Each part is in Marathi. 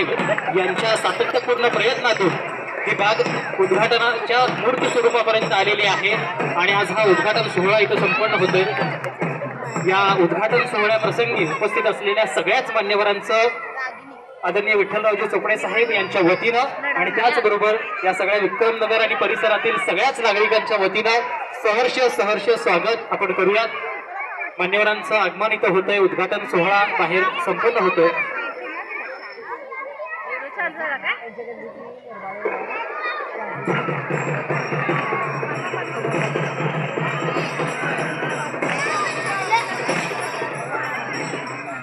यांच्या सातत्यपूर्ण प्रयत्नातून ही बाग उद्घाटनाच्या मूर्त स्वरूपापर्यंत आलेली आहे. आणि आज हा उद्घाटन सोहळा इथं संपन्न होतोय. या उद्घाटन सोहळ्याप्रसंगी उपस्थित असलेल्या सगळ्याच मान्यवरांचं आदरणीय विठ्ठलरावजी चोपडे साहेब यांच्या वतीनं आणि त्याचबरोबर या सगळ्या विक्रमनगर आणि परिसरातील सगळ्याच नागरिकांच्या वतीनं सहर्ष सहर्ष स्वागत आपण करूयात. मान्यवरांचं आगमन इथं होतंय. उद्घाटन सोहळा बाहेर संपन्न होतोय.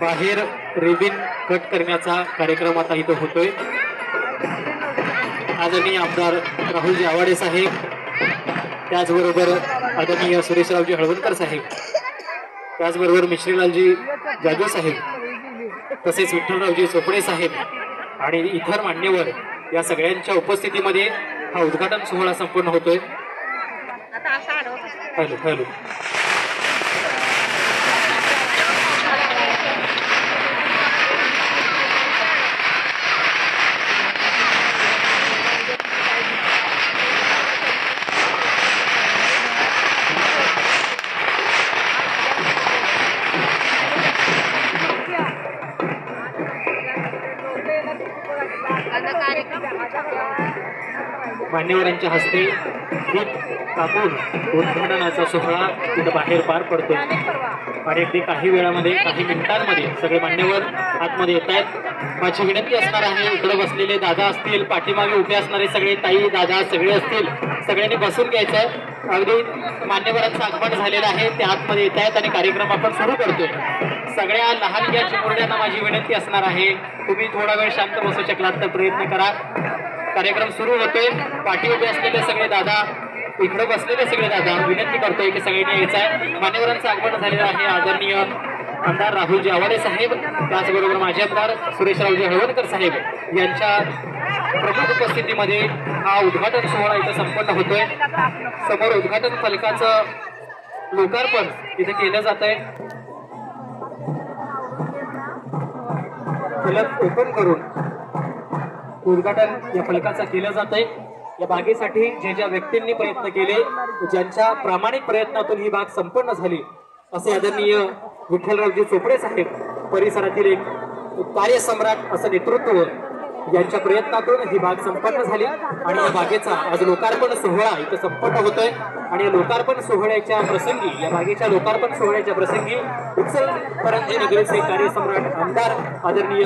बाहेर रिबिन कट करण्याचा कार्यक्रम आता इथं होतोय. आदरणीय आमदार राहुलजी आवाडे साहेब त्याचबरोबर आदरणीय सुरेशरावजी हळवणकर साहेब त्याचबरोबर मिश्रीलालजी जाधव साहेब तसेच विठ्ठलरावजी चोपडे साहेब आणि इतर मान्यवर या सगळ्यांच्या उपस्थितीमध्ये हा उद्घाटन सोहळा संपन्न होतोय. Hello hello. कार्यक्रम मान्यवरांच्या हस्ते दीप कापून उद्घाटनाचा सोहळा तिथं बाहेर पार पडतो आणि अगदी काही वेळामध्ये काही मिनिटांमध्ये सगळे मान्यवर आतमध्ये येत आहेत. माझी विनंती असणार आहे इकडे बसलेले दादा असतील पाठीमागे उभे असणारे सगळे ताई दादा सगळे असतील सगळ्यांनी बसून घ्यायचं आहे. अगदी मान्यवरांचं आगमन झालेलं आहे ते आतमध्ये येत आहेत आणि कार्यक्रम आपण सुरू करतोय. सगळ्या लहान या चिमुरड्यांना माझी विनंती असणार आहे. तुम्ही थोडा वेळ शांत बसू शकलात तर प्रयत्न करा. कार्यक्रम सुरू होतोय. पाठी उभे असलेले सगळे दादा इकडे बसलेले सगळे दादा विनंती करतोय की सगळ्यांनी यायचं आहे. मान्यवरांचं आगमन झालेलं आहे. आदरणीय आमदार राहुलजी आवाडे साहेब त्याचबरोबर माजी आमदार सुरेशरावजी हळवणकर साहेब यांच्या प्रमुख उपस्थितीमध्ये हा उद्घाटन सोहळा इथं संपन्न होतोय. समोर उद्घाटन फलकाचं लोकार्पण इथे केलं जात आहे फलक ओपन करून उद्घाटन या फलकाचं केलं जात आहे. या बागेसाठी जे ज्या व्यक्तींनी प्रयत्न केले ज्यांच्या प्रामाणिक प्रयत्नातून ही बाग संपन्न झाली असे आदरणीय विठ्ठलरावजी चोपडे साहेब परिसरातील एक कार्यसम्राट असं नेतृत्व यांच्या प्रयत्नातून ही बाग संपन्न झाली आणि या बागेचा आज लोकार्पण सोहळा इथं संपन्न होतोय. आणि या लोकार्पण सोहळ्याच्या प्रसंगी या बागेच्या लोकार्पण सोहळ्याच्या प्रसंगी उचल करंजी नगरीचे कार्यसम्राट आमदार आदरणीय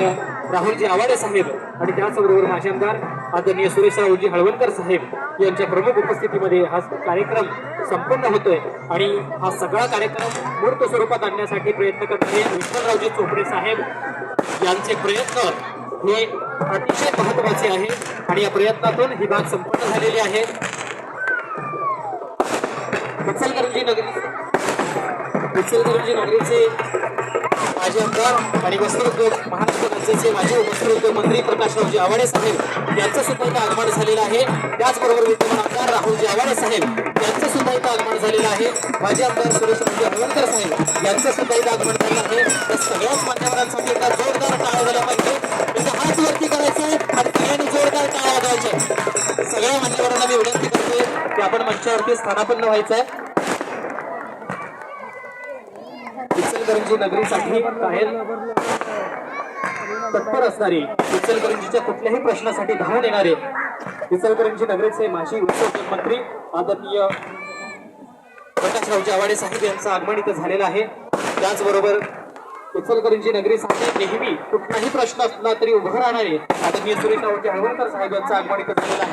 राहुलजी आवाडे साहेब आणि त्याचबरोबर माजी आमदार आदरणीय सुरेशरावजी हळवणकर साहेब यांच्या प्रमुख उपस्थितीमध्ये हा कार्यक्रम संपन्न होतोय. आणि हा सगळा कार्यक्रम मूर्त स्वरूपात आणण्यासाठी प्रयत्न करणारे विठ्ठलरावजी चोपडे साहेब यांचे प्रयत्न हे अतिशय महत्त्वाचे आहे आणि या प्रयत्नातून ही बाग संपन्न झालेली आहे. इचलकरंजी नगरी इचलकरंजी नगरीचे माजी आमदार आणि वस्त्रोद्योग महाराष्ट्र राज्याचे माजी वस्त्रोद्योग मंत्री प्रकाशरावजी आवाडे साहेब यांचं सुद्धा इथं आगमन झालेलं आहे. त्याचबरोबर विद्यमान आमदार राहुलजी आवाडे साहेब यांचं सुद्धा इथं आगमन झालेलं आहे. माजी आमदार सुरेशरावजी हळवणकर साहेब यांचं सुद्धा इथं आगमन झालेलं आहे. तर सगळ्याच मान्यवरांसाठी एकदा जोरदार टाळा झाला पाहिजे हात वरती करायचे आणि सगळ्यांनी जोरदार टाळा वाजवायचे सगळ्या मान्यवरांना मी विनंती करतोय की आपण मंचावरती स्थानापन्न व्हायचं आहे. इचलकरंजी नगरीसाठी कायम तत्पर असणारी इचलकरंजीच्या कुठल्याही प्रश्नासाठी धावून येणारे इचलकरंजी नगरीचे माजी उद्योग मंत्री आदरणीय प्रकाशरावजी आवाडे साहेब यांचं आगमन इथं झालेलं आहे. त्याचबरोबर इचलकरंजी नगरीसाठी नेहमी कुठलाही प्रश्न असला तरी उभं राहणारे आदरणीय सुरेश सुरेशरावजी हळवणकर साहेबांचं आगमन इथं झालेलं आहे.